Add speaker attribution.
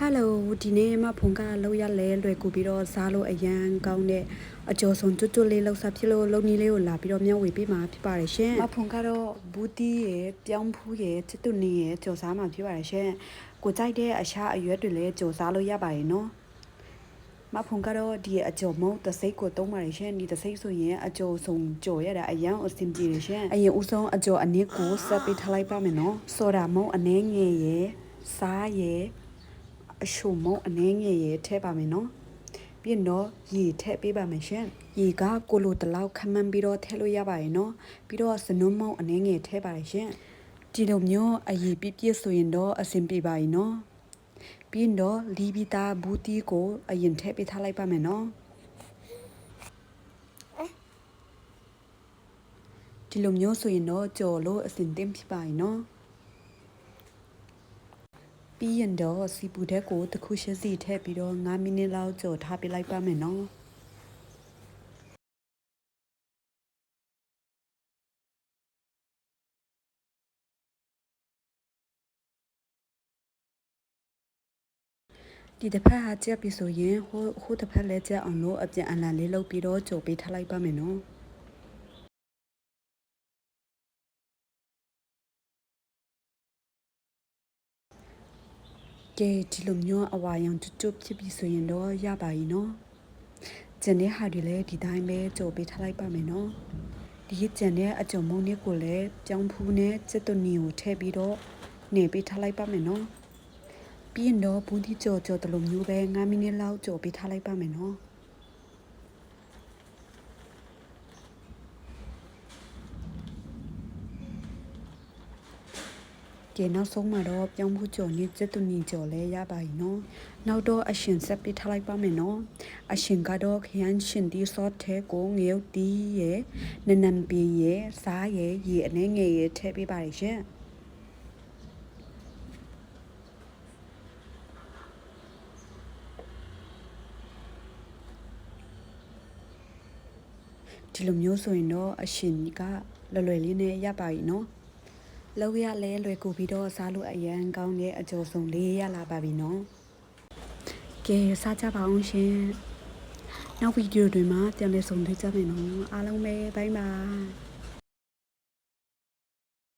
Speaker 1: ဟယ်လိုဒီနေ့မှဖုန်ကလောက်ရလဲလွယ်ကူပြီးတော့စားလို့အရန်ကောင်းတဲ့အကျော်စုံကျွတ်ကျွတ်လေးလောက်စားဖြစ်လို့လုံနီးလေးကိုလာပြီးတော့မျှဝေပေးမှာဖြစ်ပါတယ်ရှင်မဖုန်ကတော့ဘူးတီးရယ်ပြောင်းဖူးရယ်ချစ်တူနေရယ်ကြော်စားမှာဖြစ်ပါတယ်ရှင်ကိုကြိုက်တဲ့အရှာအရွက်တွေလည်းကြော်စားလို့ရပါတယ်နော်မဖုန်ကတော့ဒီအကျော်မုံတစိတ်ကိုတုံးပါတယ်ရှင်ဒီတစိတ်ဆိုရင်အကျော်စုံကြော်ရတာအရန်အဆင်ပြေတယ်ရှင်အရင်ဦးဆုံးအကျော်အနည်းကိုဆက်ပေးထားလိုက်ပါမယ်နော်စောဒါမုံအနှဲငယ်ရယ်စားရယ် အရှုံမုံအနှဲငယ်ရယ်ထည့်ပါမယ်နော်ပြီးရင်တော့ရေထည့်ပေးပါမယ်ရှင်ရေကကိုလိုတလောက်ခမန်းပြီးတော့ထည့်လို့ရပါတယ်နော်ပြီးတော့စနုံမုံအနှဲငယ်ထည့်ပါတယ်ရှင်ဒီလိုမျိုးအရေပြည့်ပြည့်ဆိုရင်တော့အဆင်ပြေပါ යි နော်ပြီးရင်တော့လီဘီတာဘူးတီကိုအရင်ထည့်ပေးထားလိုက်ပါမယ်နော်ဒီလိုမျိုးဆိုရင်တော့ကြော်လို့အစင်တင်ဖြစ်ပါ යි နော် ပြီးရင်တော့စီပူတဲ့ကိုတစ်ခုရှစီထည့်ပြီးတော့9မိနစ်လောက်ကြော်ထားပေးလိုက်ပါမယ်နော်ဒီတစ်ဖက်ဟာကြက်ပြီဆိုရင်ဟိုဟိုတစ်ဖက်လည်းကြက်အောင်လို့အပြန်အလှန်လေးလုပ်ပြီးတော့ကြိုပေးထားလိုက်ပါမယ်နော် ကဲဒီလိုမျိုးအဝါရောင်ကျွတ်ကျွတ်ဖြစ်ပြီဆိုရင်တော့ရပါ යි နော်ကျန်တဲ့ဟာတွေလည်းဒီတိုင်းပဲကြိုပေးထားလိုက်ပါမယ်နော်ဒီကျန်တဲ့အကြုံမုံလေးကိုလည်းကြောင်းဖူးနဲ့စက်သွနီကိုထည့်ပြီးတော့နေပေးထားလိုက်ပါမယ်နော်ပြီးရင်တော့ဘူးဒီကြော်ကြော်တလုံးမျိုးပဲ9မိနစ်လောက်ကြော်ပေးထားလိုက်ပါမယ်နော် ကဲနောက်ဆုံးမှာတော့ပြောင်းမှုကြော်နဲ့စက်တူနီကြော်လဲရပါ යි နော်နောက်တော့အရှင်ဆက်ပေးထားလိုက်ပါမယ်နော်အရှင်ကတော့ခရမ်းရှင်ဒီဆော့ထဲကိုငရုတ်တီးရဲ့နနန်ပင်ရဲ့စားရဲ့ရေအနှဲငယ်ရဲ့ထည့်ပေးပါရရှင်ဒီလိုမျိုးဆိုရင်တော့အရှင်ကလွယ်လွယ်လေးနဲ့ရပါ යි နော် လောက်ရလဲလွယ်ကူပြီးတော့စားလို့အရန်ကောင်းတဲ့အကျော်စုံလေးရလာပါပြီနော်ကဲစားကြပါအောင်ရှင်နောက်ဗီဒီယိုတွေမှာပြန်လည်ဆုံတွေ့ကြမယ်နော်အားလုံးပဲဘိုင်းဘိုင်